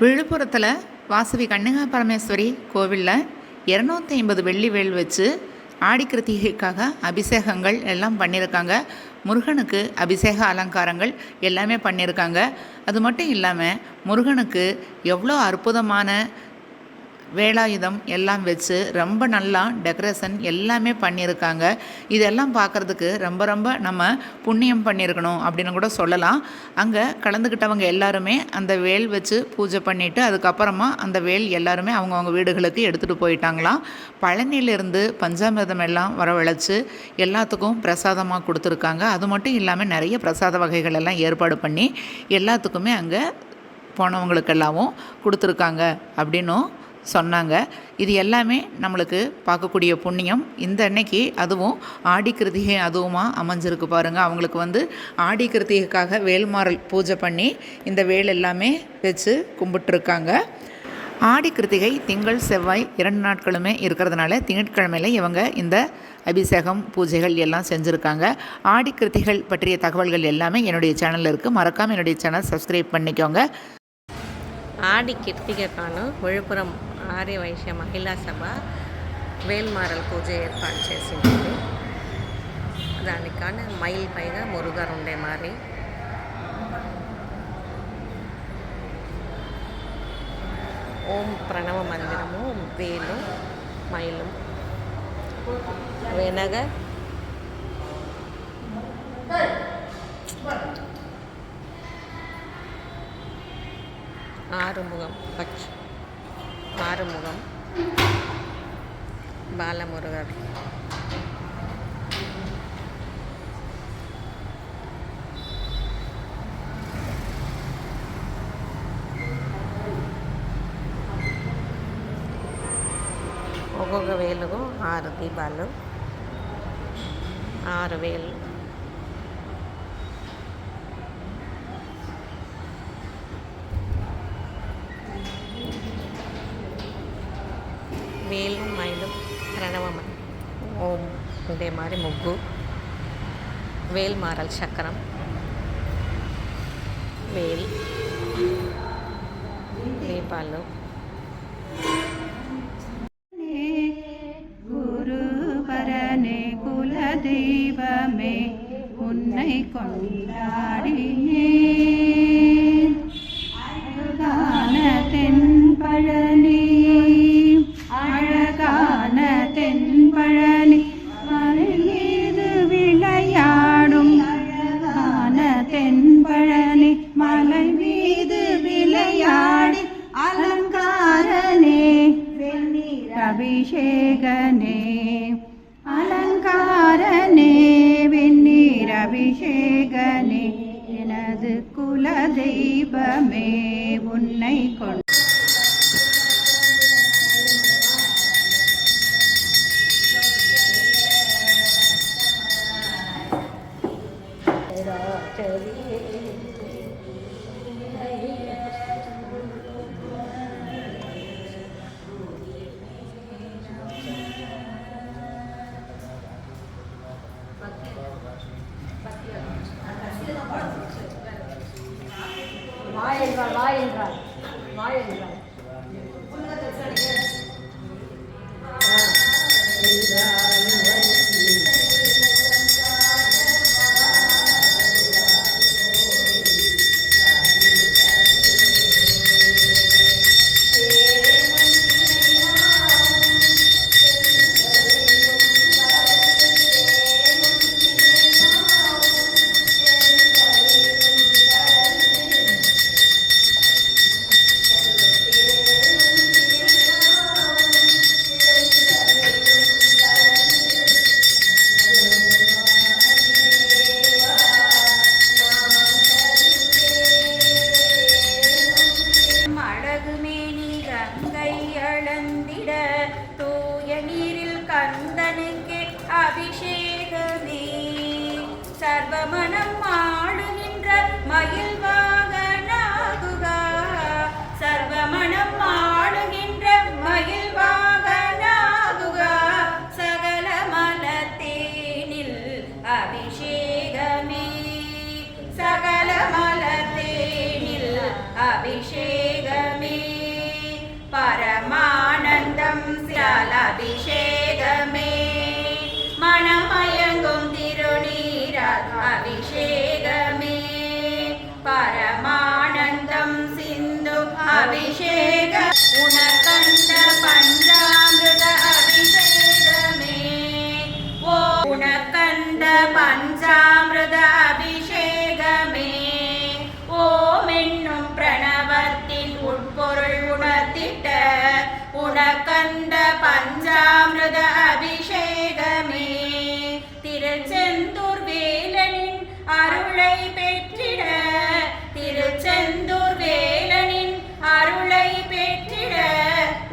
விழுப்புரத்தில் வாசவி கன்னிகா பரமேஸ்வரி கோவிலில் இரநூத்தி ஐம்பது வெள்ளி வேல் வச்சு ஆடி கிருத்திகைக்காக அபிஷேகங்கள் எல்லாம் பண்ணியிருக்காங்க முருகனுக்கு அபிஷேக அலங்காரங்கள் எல்லாமே பண்ணியிருக்காங்க அது மட்டும் இல்லாமல் முருகனுக்கு எவ்வளோ அற்புதமான வேலாயுதம் எல்லாம் வச்சு ரொம்ப நல்லா டெக்கரேஷன் எல்லாமே பண்ணியிருக்காங்க. இதெல்லாம் பார்க்குறதுக்கு ரொம்ப ரொம்ப நம்ம புண்ணியம் பண்ணியிருக்கணும் அப்படின்னு கூட சொல்லலாம். அங்கே கலந்துக்கிட்டவங்க எல்லாருமே அந்த வேல் வச்சு பூஜை பண்ணிவிட்டு அதுக்கப்புறமா அந்த வேல் எல்லாருமே அவங்கவுங்க வீடுகளுக்கு எடுத்துகிட்டு போயிட்டாங்களாம். பழனியிலிருந்து பஞ்சாமிர்தம் எல்லாம் வரவழைச்சு எல்லாத்துக்கும் பிரசாதமாக கொடுத்துருக்காங்க. அது மட்டும் இல்லாமல் நிறைய பிரசாத வகைகள் எல்லாம் ஏற்பாடு பண்ணி எல்லாத்துக்குமே அங்கே போனவங்களுக்கெல்லாமும் கொடுத்துருக்காங்க அப்படின்னும் சொன்னாங்க. இது எல்லாமே நம்மளுக்கு பார்க்கக்கூடிய புண்ணியம். இந்த அன்னைக்கு அதுவும் ஆடி கிருத்திகை அதுவுமா அமைஞ்சிருக்கு பாருங்கள் அவங்களுக்கு வந்து ஆடி கிருத்திகைக்காக வேல்மாறல் பூஜை பண்ணி இந்த வேல் எல்லாமே வச்சு கும்பிட்டுருக்காங்க. ஆடி கிருத்திகை திங்கள் செவ்வாய் இரண்டு நாட்களுமே இருக்கிறதுனால திங்கட்கிழமையில் இவங்க இந்த அபிஷேகம் பூஜைகள் எல்லாம் செஞ்சுருக்காங்க. ஆடி கிருத்திகள் பற்றிய தகவல்கள் எல்லாமே என்னுடைய சேனலில் இருக்குது மறக்காமல் என்னுடைய சேனல் சப்ஸ்கிரைப் பண்ணிக்கோங்க. ஆடி கிருத்திகைக்கான விழுப்புரம் ఆర్యవైశ్య మహిళా సభ వేల్మారల్ పూజ ఏర్పాటు చేసింది. దానికి కానీ మైల్ పైగా మురుగారు ఉండే మరి. ఓం ప్రణవ మందిరము వేలు మైలు. వెనగ. ఆరుముఖం పక్షి. ఆరుముఖం బాలమురుగర్ ఒక్కొక్క వేలుగు ఆరు దీపాలు. ఆరు వేలు. వేలు మైలు ప్రణవం ఓం ఉండే మారి ముగ్గు వేల్ మారల్ చక్రం వేల్ దీపాలు குருபரனே குலதெய்வமே உன்னை கொண்டாடினேன் அபிஷேகனே. அலங்காரனே வெந்நீர் அபிஷேகனே. எனது குல தெய்வமே உன்னை கொண்டு கங்கை அளந்திட தூய நீரில் கந்தனுக்கு அபிஷேகமே. சர்வமனம் ஆடுகின்ற மயில்வா பஞ்சாமிரத அபிஷேகமே ஓம் என்னும் பிரணவத்தின் உட்பொருள் உணர்த்திட்ட உனக்கந்த பஞ்சாமிரத அபிஷேகமே திருச்செந்தூர் வேலனின் அருளை பெற்றிட திருச்செந்தூர் வேலனின் அருளை பெற்றிட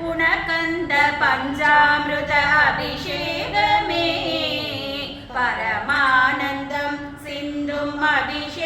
உனக்கந்த பஞ்சாமிருத அபிஷேகமே பரமானந்தம்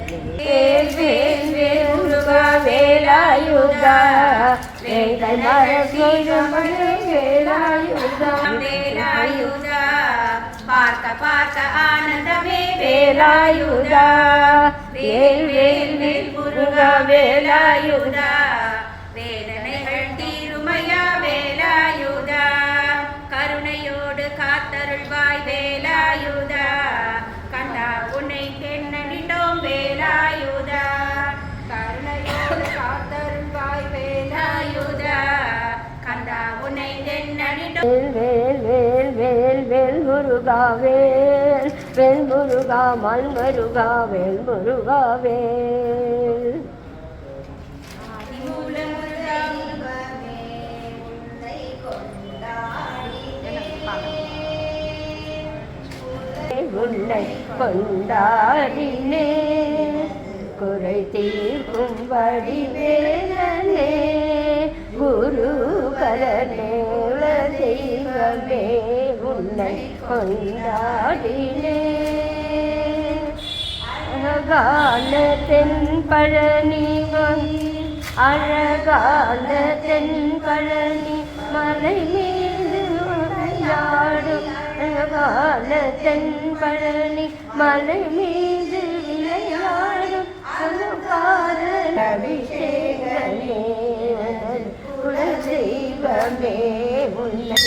வேல் வேல் வேல் முருகா வேலாயுதா வேங்கள் வேலாயுதா வேலாயுதா பார்க்க பார்க்க ஆனந்தமே வேலாயுதா வேல் வேல் வேல் முருகா வேலாயுதா வேதனைகள் தீருமையா வேலாயுதா கருணையோடு காத்தருள்வாய் வேலாயுதா முருகாவேல் முருகா வேல் முருகா மல் முருகா வேல் முருகாவேல் உன்னை கொண்டாடினே குறை தீர்க்கும் வடிவேலனே குரு கலனே தெய்வமே உன்னை கொண்டாடினே அழகான தென் பழனி அழகான தென் மலை மீது விளையாடும். அழகால தென்பழனி மலை மீது விளையாடும். அலங்கார அபிஷேகமே குலதெய்வமே உன்னை